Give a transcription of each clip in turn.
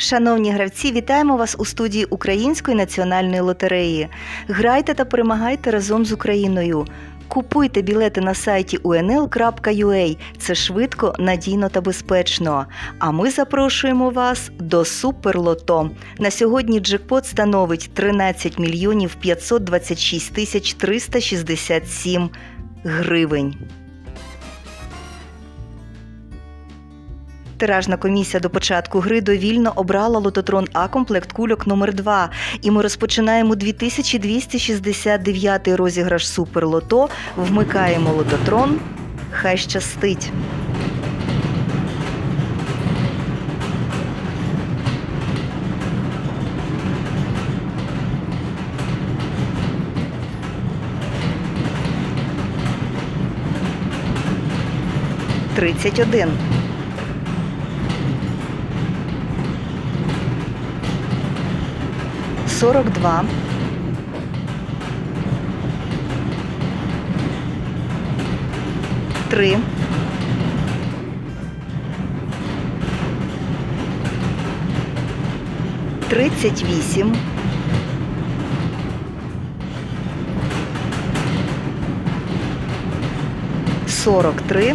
Шановні гравці, вітаємо вас у студії Української національної лотереї. Грайте та перемагайте разом з Україною. Купуйте білети на сайті unl.ua. Це швидко, надійно та безпечно. А ми запрошуємо вас до Суперлото. На сьогодні джекпот становить 13 мільйонів 526 тисяч 367 гривень. Тиражна комісія до початку гри довільно обрала лототрон А комплект кульок номер 2 І ми розпочинаємо 2269 розіграш Суперлото. Вмикаємо лототрон. Хай щастить. Тридцять один. Сорок два. Три. Тридцять вісім. Сорок три.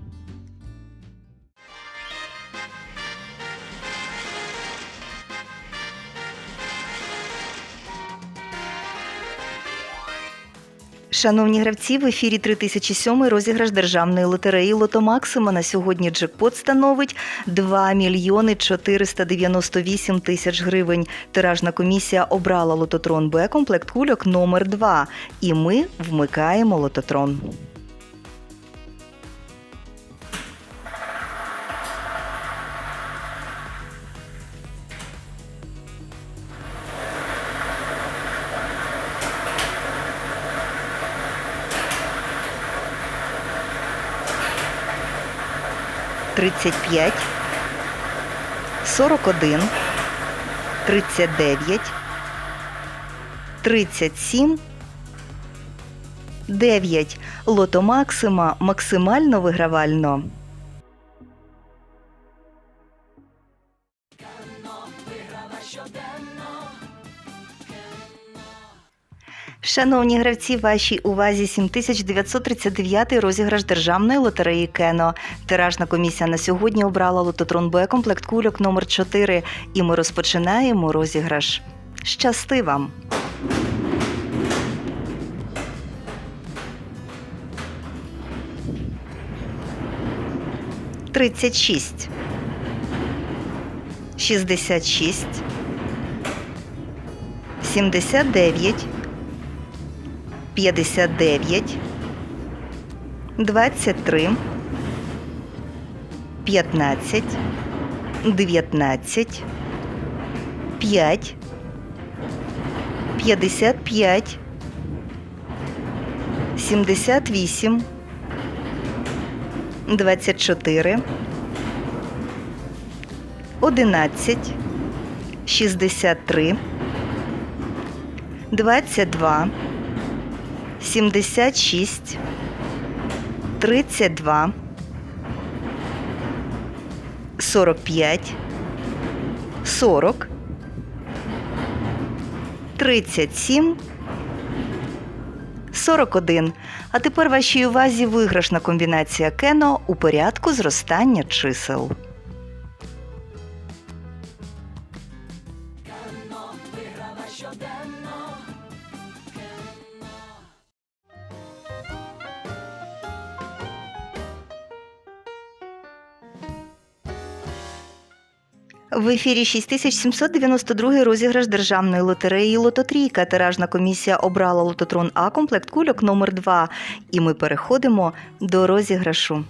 Шановні гравці, в ефірі 3007 розіграш державної лотереї Лото Максима. На сьогодні джекпот становить 2 мільйони 498 тисяч гривень. Тиражна комісія обрала лототрон Б комплект кульок номер 2 І ми вмикаємо лототрон. Тридцять п'ять, сорок один, тридцять дев'ять, тридцять сім, дев'ять. Лото Максима максимально вигравально. Шановні гравці, вашій увазі 7939 розіграш державної лотереї Кено. Тиражна комісія на сьогодні обрала лототрон Б комплект кульок номер 4 і ми розпочинаємо розіграш. Щасти вам! Тридцять шість. Шістдесят шість. Сімдесят дев'ять. 59, 23, 15, 19, 5, 55, 78, 24, 11, 63, 22, 76, 32, 45, 40, 37, 41. А тепер вашій увазі виграшна комбінація кено у порядку зростання чисел. В ефірі 6792 розіграш державної лотереї Лототрійка. Тиражна комісія обрала лототрон А комплект кульок номер 2 І ми переходимо до розіграшу.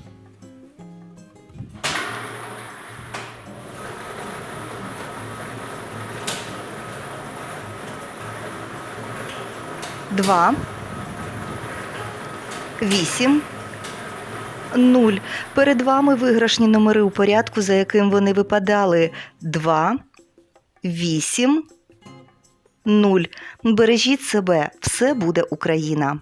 Два. Вісім. Нуль. Перед вами виграшні номери у порядку, за яким вони випадали. 2, 8, нуль. Бережіть себе, все буде Україна.